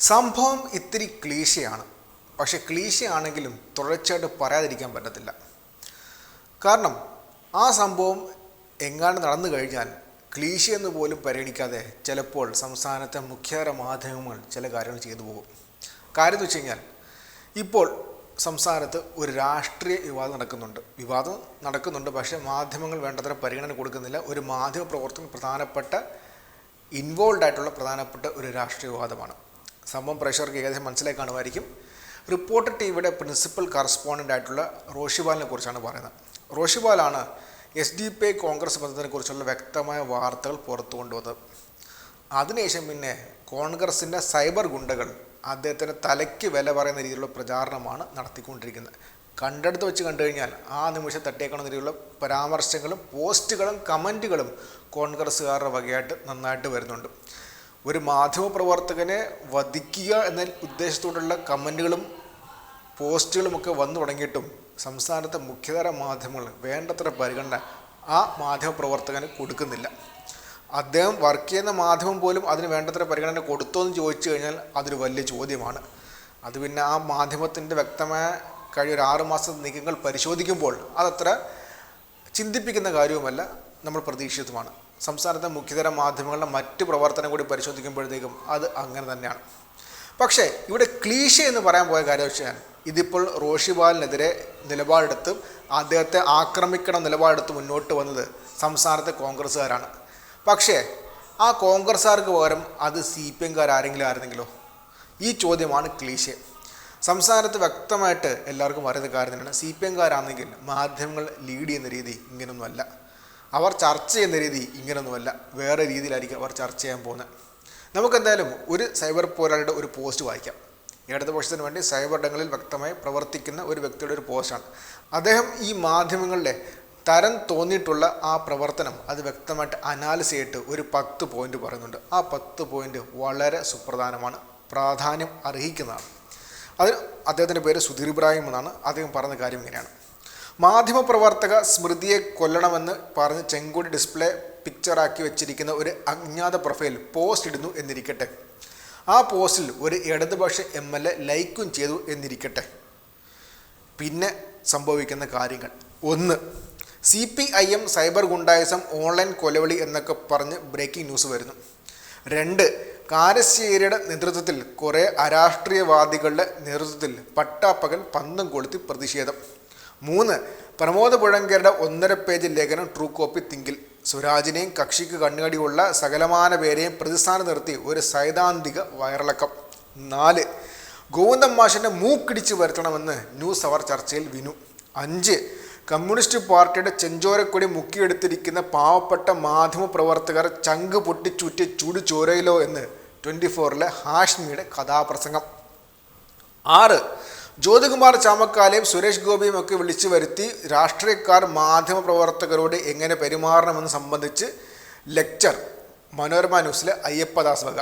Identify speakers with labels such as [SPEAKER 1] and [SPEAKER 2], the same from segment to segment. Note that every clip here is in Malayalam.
[SPEAKER 1] സംഭവം ഇത്തിരി ക്ലീശയാണ്. പക്ഷെ ക്ലീശയാണെങ്കിലും തുടർച്ചയായിട്ട് പറയാതിരിക്കാൻ പറ്റത്തില്ല. കാരണം ആ സംഭവം എങ്ങാണ്ട് നടന്നു കഴിഞ്ഞാൽ ക്ലീശയെന്ന് പോലും പരിഗണിക്കാതെ ചിലപ്പോൾ സംസ്ഥാനത്തെ മുഖ്യധാര മാധ്യമങ്ങൾ ചില കാര്യങ്ങൾ ചെയ്തു പോകും. കാര്യം എന്ന് വെച്ച് കഴിഞ്ഞാൽ ഇപ്പോൾ സംസ്ഥാനത്ത് ഒരു രാഷ്ട്രീയ വിവാദം നടക്കുന്നുണ്ട്. വിവാദം നടക്കുന്നുണ്ട് പക്ഷേ മാധ്യമങ്ങൾ വേണ്ടത്ര പരിഗണന കൊടുക്കുന്നില്ല. ഒരു മാധ്യമ പ്രവർത്തനം പ്രധാനപ്പെട്ട ഇൻവോൾവ് ആയിട്ടുള്ള പ്രധാനപ്പെട്ട ഒരു രാഷ്ട്രീയ വിവാദമാണ്. സംഭവം പ്രേക്ഷകർക്ക് ഏകദേശം മനസ്സിലായി കാണുമായിരിക്കും. റിപ്പോർട്ടർ ടി വിയുടെ പ്രിൻസിപ്പൽ കറസ്പോണ്ടന്റ് ആയിട്ടുള്ള റോഷിബാലിനെ കുറിച്ചാണ് പറയുന്നത്. റോഷിബാലാണ് S D P I Congress ബന്ധത്തിനെ കുറിച്ചുള്ള വ്യക്തമായ വാർത്തകൾ പുറത്തു കൊണ്ടുവന്നത്. അതിനുശേഷം പിന്നെ കോൺഗ്രസിന്റെ സൈബർ ഗുണ്ടകൾ അദ്ദേഹത്തിന്റെ തലയ്ക്ക് വില പറയുന്ന രീതിയിലുള്ള പ്രചാരണമാണ് നടത്തിക്കൊണ്ടിരിക്കുന്നത്. കണ്ടെടുത്ത് വെച്ച് കണ്ടു കഴിഞ്ഞാൽ ആ നിമിഷം തട്ടിയേക്കണമെന്ന രീതിയിലുള്ള പരാമർശങ്ങളും പോസ്റ്റുകളും കമന്റുകളും കോൺഗ്രസ്സുകാരുടെ വകയായിട്ട് നന്നായിട്ട് വരുന്നുണ്ട്. ഒരു മാധ്യമപ്രവർത്തകനെ വധിക്കുക എന്ന ഉദ്ദേശത്തോടുള്ള കമന്റുകളും പോസ്റ്റുകളുമൊക്കെ വന്നു തുടങ്ങിയിട്ടും സംസ്ഥാനത്തെ മുഖ്യധാര മാധ്യമങ്ങൾ വേണ്ടത്ര പരിഗണന ആ മാധ്യമപ്രവർത്തകന് കൊടുക്കുന്നില്ല. അദ്ദേഹം വർക്ക് ചെയ്യുന്ന മാധ്യമം പോലും അതിന് വേണ്ടത്ര പരിഗണന കൊടുത്തോ എന്ന് ചോദിച്ചു കഴിഞ്ഞാൽ അതൊരു വലിയ ചോദ്യമാണ്. അത് പിന്നെ ആ മാധ്യമത്തിന്റെ വ്യക്തമായ കഴിഞ്ഞ ഒരു ആറ് മാസത്തെ നീക്കങ്ങൾ പരിശോധിക്കുമ്പോൾ അതത്ര ചിന്തിപ്പിക്കുന്ന കാര്യവുമല്ല നമ്മൾ പ്രതീക്ഷിതമാണ് സംസ്ഥാനത്തെ മുഖ്യതര മാധ്യമങ്ങളുടെ മറ്റ് പ്രവർത്തനം കൂടി പരിശോധിക്കുമ്പോഴത്തേക്കും അത് അങ്ങനെ തന്നെയാണ്. പക്ഷേ ഇവിടെ ക്ലീശ എന്ന് പറയാൻ പോയ കാര്യം വെച്ചാൽ ഇതിപ്പോൾ റോഷിബാലിനെതിരെ നിലപാടെടുത്ത് അദ്ദേഹത്തെ ആക്രമിക്കണം നിലപാടെടുത്ത് മുന്നോട്ട് വന്നത് സംസ്ഥാനത്തെ കോൺഗ്രസ്സുകാരാണ്. പക്ഷേ ആ കോൺഗ്രസ്സുകാർക്ക് പകരം അത് സി പി എംകാർ ആരെങ്കിലും ആയിരുന്നെങ്കിലോ? ഈ ചോദ്യമാണ് ക്ലീശ. സംസ്ഥാനത്ത് വ്യക്തമായിട്ട് എല്ലാവർക്കും അറിയുന്ന കാര്യം തന്നെയാണ്. സി പി എംകാരാണെങ്കിൽ മാധ്യമങ്ങൾ ലീഡ് ചെയ്യുന്ന രീതി ഇങ്ങനൊന്നുമല്ല. അവർ ചർച്ച ചെയ്യുന്ന രീതി ഇങ്ങനൊന്നുമല്ല. വേറെ രീതിയിലായിരിക്കും അവർ ചർച്ച ചെയ്യാൻ പോകുന്നത്. നമുക്കെന്തായാലും ഒരു സൈബർ പോരാളിയുടെ ഒരു പോസ്റ്റ് വായിക്കാം. ഇടതുപക്ഷത്തിന് വേണ്ടി സൈബർ ഇടങ്ങളിൽ വ്യക്തമായി പ്രവർത്തിക്കുന്ന ഒരു വ്യക്തിയുടെ ഒരു പോസ്റ്റാണ്. അദ്ദേഹം ഈ മാധ്യമങ്ങളുടെ തരം തോന്നിയിട്ടുള്ള ആ പ്രവർത്തനം അത് വ്യക്തമായിട്ട് അനാലിസ് ചെയ്തിട്ട് ഒരു പത്ത് പോയിന്റ് പറയുന്നുണ്ട്. ആ പത്ത് പോയിന്റ് വളരെ സുപ്രധാനമാണ്. പ്രാധാന്യം അർഹിക്കുന്നതാണ്. അതിന് അദ്ദേഹത്തിന്റെ പേര് സുധീർ ഇബ്രാഹിം എന്നാണ്. അദ്ദേഹം പറഞ്ഞ കാര്യം ഇങ്ങനെയാണ്. മാധ്യമപ്രവർത്തക സ്മൃതിയെ കൊല്ലണമെന്ന് പറഞ്ഞ് ചെങ്കോടി ഡിസ്പ്ലേ പിക്ചറാക്കി വെച്ചിരിക്കുന്ന ഒരു അജ്ഞാത പ്രൊഫൈൽ പോസ്റ്റ് ഇടുന്നു എന്നിരിക്കട്ടെ. ആ പോസ്റ്റിൽ ഒരു ഇടതുപക്ഷ എം എൽ എ ലൈക്കും ചെയ്തു എന്നിരിക്കട്ടെ. പിന്നെ സംഭവിക്കുന്ന കാര്യങ്ങൾ. ഒന്ന് C P I M cyber ഗുണ്ടായിസം online കൊലവിളി എന്നൊക്കെ പറഞ്ഞ് ബ്രേക്കിംഗ് ന്യൂസ് വരുന്നു. രണ്ട് കാരശ്ശേരിയുടെ നേതൃത്വത്തിൽ കുറേ അരാഷ്ട്രീയവാദികളുടെ നേതൃത്വത്തിൽ പട്ടാപ്പകൽ പന്തം കൊളുത്തി പ്രതിഷേധം. മൂന്ന് പ്രമോദ് പുഴങ്കരുടെ ഒന്നര പേജ് ലേഖനം ട്രൂ കോപ്പി തിങ്കിൽ. സ്വരാജിനെയും കക്ഷിക്ക് കണ്ണുകടിയുള്ള സകലമാന പേരെയും പ്രതിസ്ഥാനം നിർത്തി ഒരു സൈദ്ധാന്തിക വയറിളക്കം. നാല് ഗോവിന്ദം മാഷിനെ മൂക്കിടിച്ച് വരുത്തണമെന്ന് ന്യൂസ് അവർ ചർച്ചയിൽ വിനു. അഞ്ച് കമ്മ്യൂണിസ്റ്റ് പാർട്ടിയുടെ ചെഞ്ചോരക്കൊടി മുക്കിയെടുത്തിരിക്കുന്ന പാവപ്പെട്ട മാധ്യമപ്രവർത്തകർ ചങ്ക് പൊട്ടിച്ചുറ്റി ചൂട് ചോരയിലോ എന്ന് ട്വന്റി ഫോറിലെ ഹാഷ്മിയുടെ കഥാപ്രസംഗം. ആറ് ജ്യോതികുമാർ ചാമക്കാലയും സുരേഷ് ഗോപിയും ഒക്കെ വിളിച്ചു വരുത്തി രാഷ്ട്രീയക്കാർ മാധ്യമപ്രവർത്തകരോട് എങ്ങനെ പെരുമാറണമെന്ന് സംബന്ധിച്ച് ലെക്ചർ മനോരമ ന്യൂസിലെ അയ്യപ്പദാസ് വക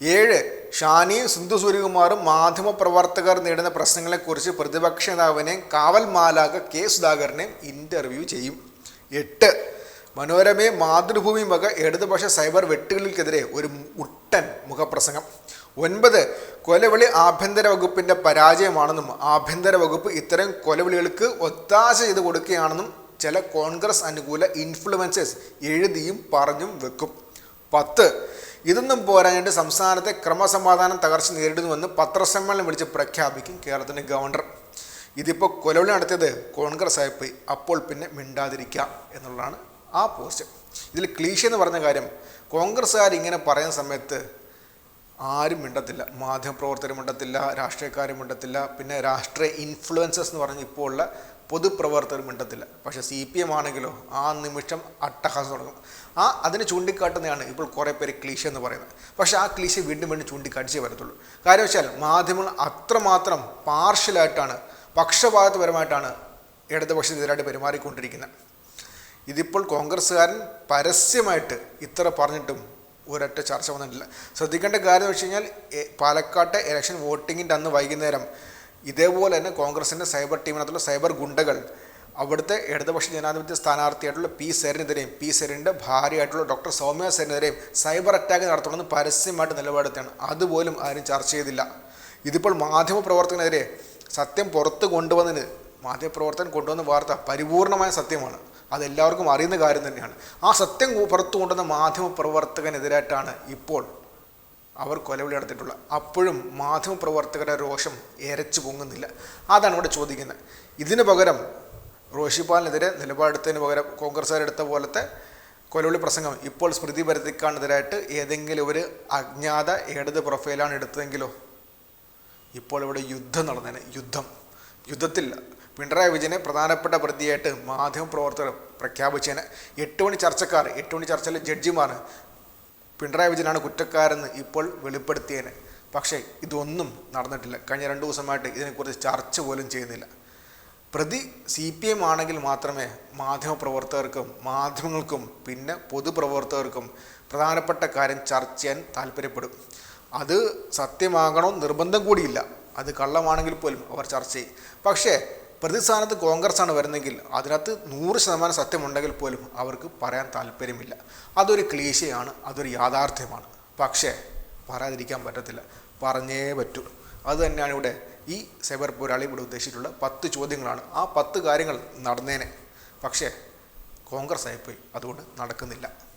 [SPEAKER 1] ഏഴ് ഷാനിയും സിന്ധു സൂര്യകുമാറും മാധ്യമപ്രവർത്തകർ നേടുന്ന പ്രശ്നങ്ങളെക്കുറിച്ച് പ്രതിപക്ഷ നേതാവിനെയും കാവൽ മാലാക കെ സുധാകരനെയും ഇന്റർവ്യൂ ചെയ്യും. എട്ട് മനോരമയും മാതൃഭൂമിയും വക ഇടതുപക്ഷ സൈബർ വെട്ടുകളിൽക്കെതിരെ ഒരു മുട്ടൻ മുഖപ്രസംഗം. ഒൻപത് കൊലവിളി ആഭ്യന്തര വകുപ്പിന്റെ പരാജയമാണെന്നും ആഭ്യന്തര വകുപ്പ് ഇത്തരം കൊലവിളികൾക്ക് ഒത്താശ ചെയ്ത് കൊടുക്കുകയാണെന്നും ചില കോൺഗ്രസ് അനുകൂല ഇൻഫ്ലുവൻസേഴ്സ് എഴുതിയും പറഞ്ഞും വെക്കും. പത്ത് ഇതൊന്നും പോരാഞ്ഞിട്ട് സംസ്ഥാനത്തെ ക്രമസമാധാനം തകർച്ച നേരിടുന്നുവെന്ന് പത്രസമ്മേളനം വിളിച്ച് പ്രഖ്യാപിക്കും കേരളത്തിന്റെ ഗവർണർ. ഇതിപ്പോൾ കൊലവിളി നടത്തിയത് കോൺഗ്രസ് ആയിപ്പോയി അപ്പോൾ പിന്നെ മിണ്ടാതിരിക്കാം എന്നുള്ളതാണ് ആ പോസ്റ്റ്. ഇതിൽ ക്ലീശ എന്ന് പറഞ്ഞ കാര്യം കോൺഗ്രസ്സുകാർ ഇങ്ങനെ പറയുന്ന സമയത്ത് ആരും മിണ്ടത്തില്ല. മാധ്യമപ്രവർത്തകരും മിണ്ടത്തില്ല രാഷ്ട്രീയക്കാരും മിണ്ടത്തില്ല. പിന്നെ രാഷ്ട്രീയ ഇൻഫ്ലുവൻസസ് എന്ന് പറഞ്ഞ് ഇപ്പോൾ ഉള്ള പൊതുപ്രവർത്തകർ മിണ്ടത്തില്ല. പക്ഷേ സി പി എം ആണെങ്കിലോ ആ നിമിഷം അട്ടഹാസം തുടങ്ങും. ആ അതിന് ചൂണ്ടിക്കാട്ടുന്നതാണ് ഇപ്പോൾ കുറേ പേര് ക്ലീശ എന്ന് പറയുന്നത്. പക്ഷേ ആ ക്ലീശ വീണ്ടും വീണ്ടും ചൂണ്ടിക്കാട്ടിച്ചേ വരത്തുള്ളൂ. കാര്യം വെച്ചാൽ മാധ്യമങ്ങൾ അത്രമാത്രം പാർഷ്യലായിട്ടാണ് പക്ഷപാതപരമായിട്ടാണ് ഇടതുപക്ഷത്തിനെതിരായിട്ട് പെരുമാറിക്കൊണ്ടിരിക്കുന്നത്. ഇതിപ്പോൾ കോൺഗ്രസ്സുകാരൻ പരസ്യമായിട്ട് ഇത്ര പറഞ്ഞിട്ടും ഒരൊറ്റ ചർച്ച വന്നിട്ടില്ല. ശ്രദ്ധിക്കേണ്ട കാര്യം വെച്ച് കഴിഞ്ഞാൽ പാലക്കാട്ടെ ഇലക്ഷൻ വോട്ടിങ്ങിന്റെ അന്ന് വൈകുന്നേരം ഇതേപോലെ തന്നെ കോൺഗ്രസിന്റെ സൈബർ ടീമിനകത്തുള്ള സൈബർ ഗുണ്ടകൾ അവിടുത്തെ ഇടതുപക്ഷ ജനാധിപത്യ സ്ഥാനാർത്ഥിയായിട്ടുള്ള പി സെറിനെതിരെയും പി സെറിന്റെ ഭാര്യയായിട്ടുള്ള ഡോക്ടർ സൗമ്യ സെറിനെതിരെയും സൈബർ അറ്റാക്ക് നടത്തണമെന്ന് പരസ്യമായിട്ട് നിലപാടെത്തിയാണ് അതുപോലും ആരും ചർച്ച ചെയ്തില്ല. ഇതിപ്പോൾ മാധ്യമപ്രവർത്തകനെതിരെ സത്യം പുറത്ത് കൊണ്ടുവന്നതിന് മാധ്യമപ്രവർത്തകൻ കൊണ്ടുവന്ന വാർത്ത പരിപൂർണമായ സത്യമാണ്. അതെല്ലാവർക്കും അറിയുന്ന കാര്യം തന്നെയാണ്. ആ സത്യം പുറത്തു കൊണ്ടുവന്ന മാധ്യമപ്രവർത്തകനെതിരായിട്ടാണ് ഇപ്പോൾ അവർ കൊലവിളി നടത്തിയിട്ടുള്ളത്. അപ്പോഴും മാധ്യമപ്രവർത്തകരുടെ രോഷം എരച്ചു പൊങ്ങുന്നില്ല. അതാണ് ഇവിടെ ചോദിക്കുന്നത്. ഇതിന് പകരം റോഷിപ്പാലിനെതിരെ നിലപാടെടുത്തതിന് പകരം കോൺഗ്രസ്സുകാരെടുത്ത പോലത്തെ കൊലവിളി പ്രസംഗം ഇപ്പോൾ സ്മൃതി പരത്തിക്കാണെതിരായിട്ട് ഏതെങ്കിലും ഒരു അജ്ഞാത ഇടത് പ്രൊഫൈലാണ് എടുത്തതെങ്കിലോ ഇപ്പോൾ ഇവിടെ യുദ്ധം നടന്നേനെ. യുദ്ധം. യുദ്ധത്തിൽ പിണറായി വിജയനെ പ്രധാനപ്പെട്ട പ്രതിയായിട്ട് മാധ്യമപ്രവർത്തകർ പ്രഖ്യാപിച്ചതിന് എട്ട് മണി ചർച്ചക്കാർ എട്ട് മണി ചർച്ചയിലെ ജഡ്ജിമാർ പിണറായി വിജയനാണ് കുറ്റക്കാരെന്ന് ഇപ്പോൾ വെളിപ്പെടുത്തിയതിന് പക്ഷേ ഇതൊന്നും നടന്നിട്ടില്ല. കഴിഞ്ഞ രണ്ട് ദിവസമായിട്ട് ഇതിനെക്കുറിച്ച് ചർച്ച പോലും ചെയ്യുന്നില്ല. പ്രതി സി പി എം ആണെങ്കിൽ മാത്രമേ മാധ്യമപ്രവർത്തകർക്കും മാധ്യമങ്ങൾക്കും പിന്നെ പൊതുപ്രവർത്തകർക്കും പ്രധാനപ്പെട്ട കാര്യം ചർച്ച ചെയ്യാൻ താല്പര്യപ്പെടും. അത് സത്യമാകണോ നിർബന്ധം കൂടിയില്ല. അത് കള്ളമാണെങ്കിൽ പോലും അവർ ചർച്ച ചെയ്യും. പക്ഷേ പ്രതിസ്ഥാനത്ത് കോൺഗ്രസ് ആണ് വരുന്നെങ്കിൽ അതിനകത്ത് നൂറ് ശതമാനം സത്യമുണ്ടെങ്കിൽ പോലും അവർക്ക് പറയാൻ താല്പര്യമില്ല. അതൊരു ക്ലീശയാണ് അതൊരു യാഥാർത്ഥ്യമാണ്. പക്ഷേ പറയാതിരിക്കാൻ പറ്റത്തില്ല. പറഞ്ഞേ പറ്റൂ. അത് തന്നെയാണ് ഇവിടെ ഈ സൈബർ പോരാളി ഇവിടെ ഉദ്ദേശിച്ചിട്ടുള്ള പത്ത് ചോദ്യങ്ങളാണ്. ആ പത്ത് കാര്യങ്ങൾ നടന്നേനെ. പക്ഷേ കോൺഗ്രസ് ആയിപ്പോയി അതുകൊണ്ട് നടക്കുന്നില്ല.